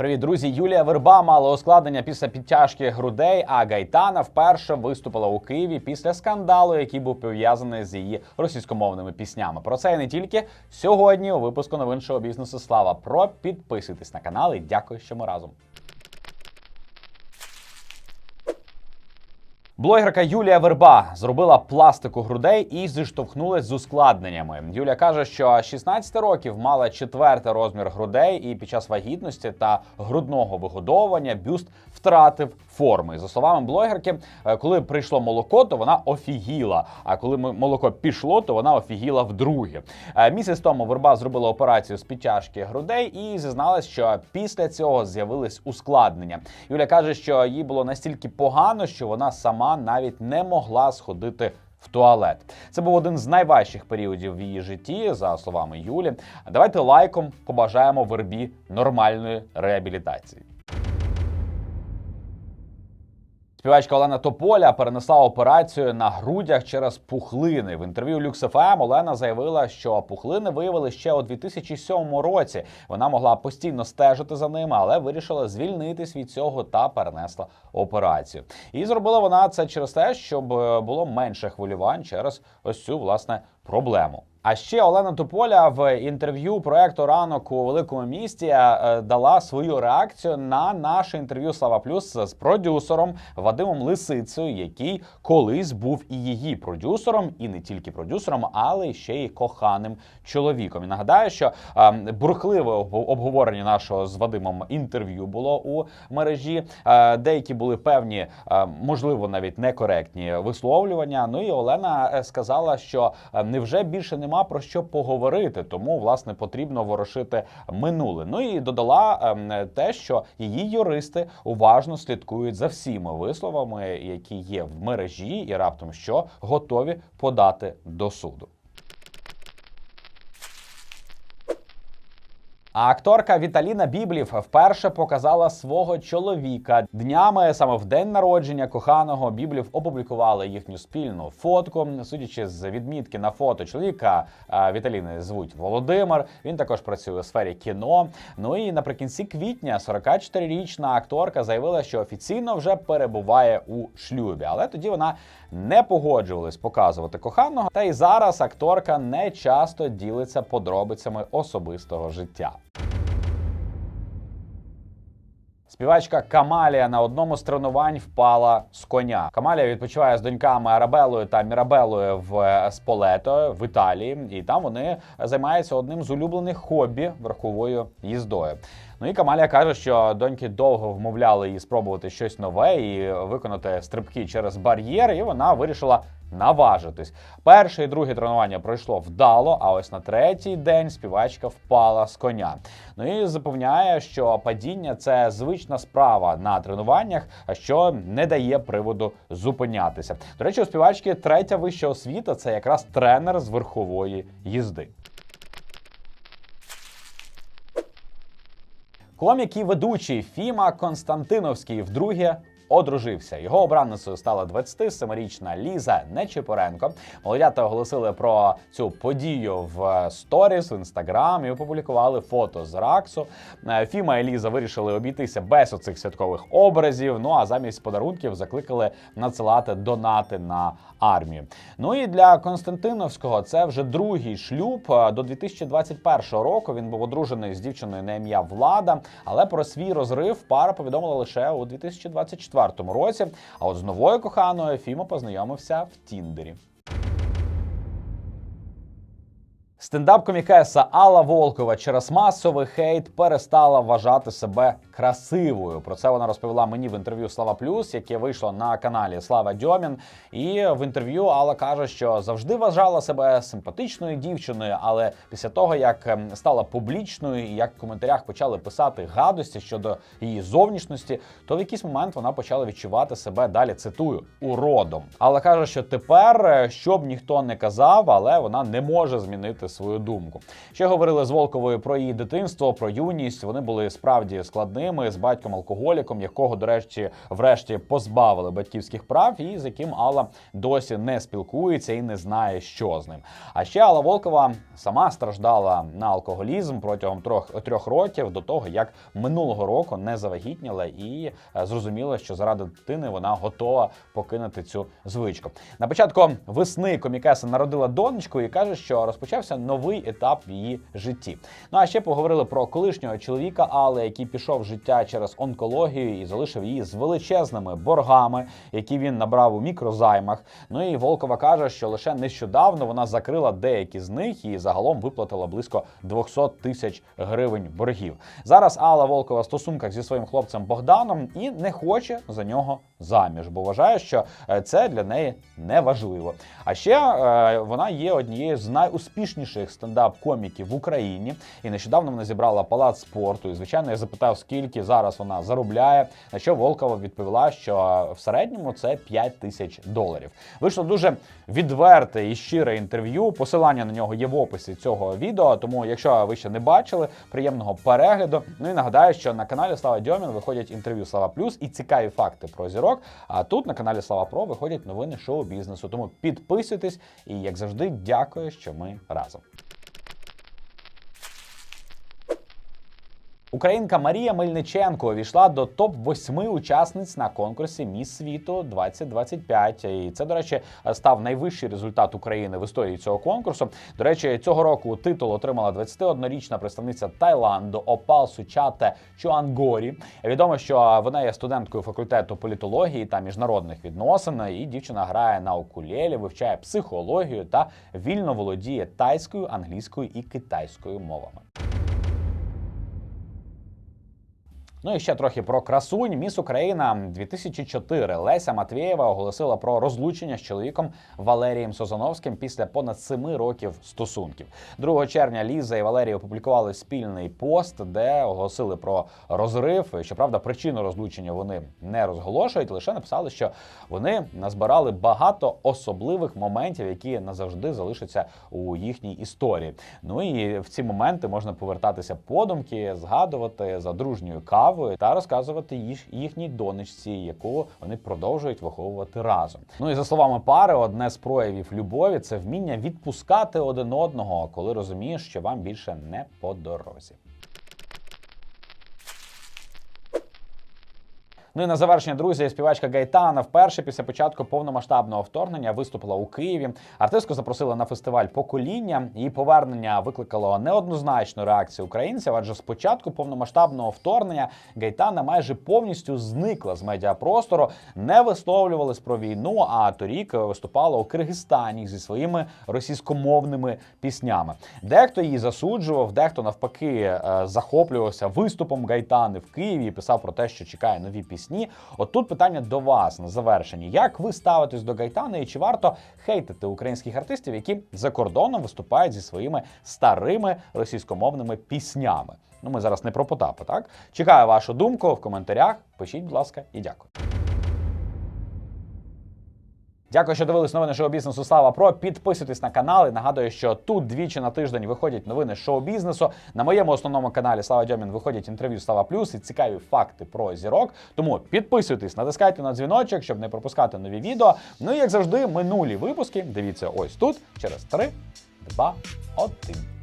Привіт, друзі! Юлія Верба мала ускладнення після підтяжки грудей. А Гайтана вперше виступила у Києві після скандалу, який був пов'язаний з її російськомовними піснями. Про це і не тільки сьогодні. У випуску новин шоу бізнесу Слава Про підписуйтесь на канал і дякую, що ми разом. Блогерка Юлія Верба зробила пластику грудей і зіштовхнулась з ускладненнями. Юля каже, що 16 років мала четвертий розмір грудей, і під час вагітності та грудного вигодовування бюст втратив форми. За словами блогерки, е, коли прийшло молоко, то вона офігіла. А коли молоко пішло, то вона офігіла вдруге. Е, Місяць тому Верба зробила операцію з підтяжки грудей і зізналась, що після цього з'явились ускладнення. Юля каже, що їй було настільки погано, що вона сама навіть не могла сходити. В туалет це був один з найважчих періодів в її житті, за словами Юлі. Давайте лайком побажаємо вербі нормальної реабілітації. Співачка Олена Тополя перенесла операцію на грудях через пухлини. В інтерв'ю LuxFM Олена заявила, що пухлини виявили ще у 2007 році. Вона могла постійно стежити за ними, але вирішила звільнитись від цього та перенесла операцію. І зробила вона це через те, щоб е, було менше хвилювань через ось цю власне проблему. А ще Олена Тополя в інтерв'ю проекту ранок у великому місті е, дала свою реакцію на наше інтерв'ю Слава Плюс з продюсером Вадимом Лисицею, який колись був і її продюсером, і не тільки продюсером, але ще й коханим чоловіком. І нагадаю, що е, бурхливе об- обговорення нашого з Вадимом інтерв'ю було у мережі. Е, деякі були певні, можливо, навіть некоректні висловлювання. Ну і Олена сказала, що невже більше нема про що поговорити, тому власне потрібно ворошити минуле. Ну і додала ем, те, що її юристи уважно слідкують за всіма висловами, які є в мережі, і раптом що готові подати до суду. А акторка Віталіна Біблів вперше показала свого чоловіка днями саме в день народження коханого. Біблів опублікували їхню спільну фотку. Судячи з відмітки на фото чоловіка Віталіни звуть Володимир. Він також працює у сфері кіно. Ну і наприкінці квітня 44-річна акторка заявила, що офіційно вже перебуває у шлюбі, але тоді вона не погоджувалась показувати коханого. Та й зараз акторка не часто ділиться подробицями особистого життя. Співачка Камалія на одному з тренувань впала з коня. Камалія відпочиває з доньками Арабелою та Мірабелою в е, Сполето в Італії, і там вони займаються одним з улюблених хобі верховою їздою. Ну і Камалія каже, що доньки довго вмовляли її спробувати щось нове і виконати стрибки через бар'єр, і вона вирішила наважитись. Перше і друге тренування пройшло вдало, а ось на третій день співачка впала з коня. Ну і запевняє, що падіння це звична справа на тренуваннях, що не дає приводу зупинятися. До речі, у співачки третя вища освіта це якраз тренер з верхової їзди. Комік і ведучий Фіма Константиновський вдруге одружився. Його обранницею стала 27-річна Ліза Нечипоренко. Молодята оголосили про цю подію в сторіс в інстаграм і опублікували фото з Раксу. Е, Фіма і Ліза вирішили обійтися без оцих святкових образів. Ну а замість подарунків закликали надсилати донати на армію. Ну і для Константиновського це вже другий шлюб. Е, До 2021 року він був одружений з дівчиною на ім'я Влада, але про свій розрив пара повідомила лише у 2024 році. А от з новою коханою Фіма познайомився в Тіндері. Стендап-комікеса Алла Волкова через масовий хейт перестала вважати себе красивою. Про це вона розповіла мені в інтерв'ю Слава Плюс, яке вийшло на каналі Слава Дьомін. І в інтерв'ю Алла каже, що завжди вважала себе симпатичною дівчиною, але після того як ем, стала публічною і як в коментарях почали писати гадості щодо її зовнішності, то в якийсь момент вона почала відчувати себе далі. Цитую уродом. Алла каже, що тепер, е, що б ніхто не казав, але вона не може змінити свою думку. Ще говорили з Волковою про її дитинство, про юність. Вони були справді складними з батьком алкоголіком, якого, до речі, врешті позбавили батьківських прав, і з яким Алла досі не спілкується і не знає, що з ним. А ще Алла Волкова сама страждала на алкоголізм протягом трьох трьох років до того, як минулого року не завагітніла і е, зрозуміла, що заради дитини вона готова покинути цю звичку. На початку весни комікеса народила донечку і каже, що розпочався новий етап в її житті. Ну а ще поговорили про колишнього чоловіка Алли, який пішов в життя через онкологію і залишив її з величезними боргами, які він набрав у мікрозаймах. Ну і Волкова каже, що лише нещодавно вона закрила деякі з них і загалом виплатила близько 200 тисяч гривень боргів. Зараз Алла Волкова в стосунках зі своїм хлопцем Богданом і не хоче за нього заміж, бо вважає, що е, це для неї не важливо. А ще е, вона є однією з найуспішніших стендап-коміків в Україні. І нещодавно вона зібрала палац спорту. І звичайно, я запитав, скільки зараз вона заробляє. На що Волкова відповіла, що в середньому це 5 тисяч доларів. Вийшло дуже відверте і щире інтерв'ю. Посилання на нього є в описі цього відео. Тому, якщо ви ще не бачили, приємного перегляду. Ну і нагадаю, що на каналі Слава Дьомін виходять інтерв'ю Слава Плюс і цікаві факти про зірок. А тут на каналі Слава Про виходять новини шоу-бізнесу. Тому підписуйтесь і, як завжди, дякую, що ми разом. Українка Марія Мельниченко увійшла до топ 8 учасниць на конкурсі Міс світу 2025. І це, до речі, став найвищий результат України в історії цього конкурсу. До речі, цього року титул отримала 21-річна представниця Таїланду Опал Сучате Чуангорі. Відомо, що вона є студенткою факультету політології та міжнародних відносин. І дівчина грає на укулелі, вивчає психологію та вільно володіє тайською, англійською і китайською мовами. Ну і ще трохи про красунь. Міс Україна 2004 Леся Матвєєва оголосила про розлучення з чоловіком Валерієм Созановським після понад семи років стосунків. 2 червня Ліза і Валерій опублікували спільний пост, де оголосили про розрив. Щоправда, причину розлучення вони не розголошують, лише написали, що вони назбирали багато особливих моментів, які назавжди залишаться у їхній історії. Ну і в ці моменти можна повертатися подумки, згадувати за дружньою кавою та розказувати їх їхній донечці, яку вони продовжують виховувати разом. Ну і за словами пари, одне з проявів любові це вміння відпускати один одного, коли розумієш, що вам більше не по дорозі. Ну і на завершення, друзі, співачка Гайтана вперше після початку повномасштабного вторгнення виступила у Києві. Артистку запросили на фестиваль покоління. Її повернення викликало неоднозначну реакцію українців, адже з початку повномасштабного вторгнення Гайтана майже повністю зникла з медіапростору, не висловлювались про війну. А торік виступала у Киргизстані зі своїми російськомовними піснями. Дехто її засуджував, дехто навпаки е, захоплювався виступом Гайтани в Києві і писав про те, що чекає нові пісні пісні. От тут питання до вас на завершенні: як ви ставитесь до Гайтана і чи варто хейтити українських артистів, які за кордоном виступають зі своїми старими російськомовними піснями? Ну, ми зараз не про Потапа, так? Чекаю вашу думку в коментарях. Пишіть, будь ласка, і дякую. Дякую, що дивились новини шоу-бізнесу Слава Про. Підписуйтесь на канал і нагадую, що тут двічі на тиждень виходять новини шоу-бізнесу. На моєму основному каналі Слава Дьомін виходять інтерв'ю Слава Плюс і цікаві факти про зірок. Тому підписуйтесь, натискайте на дзвіночок, щоб не пропускати нові відео. Ну і як завжди, минулі випуски. Дивіться ось тут через 3, 2, 1.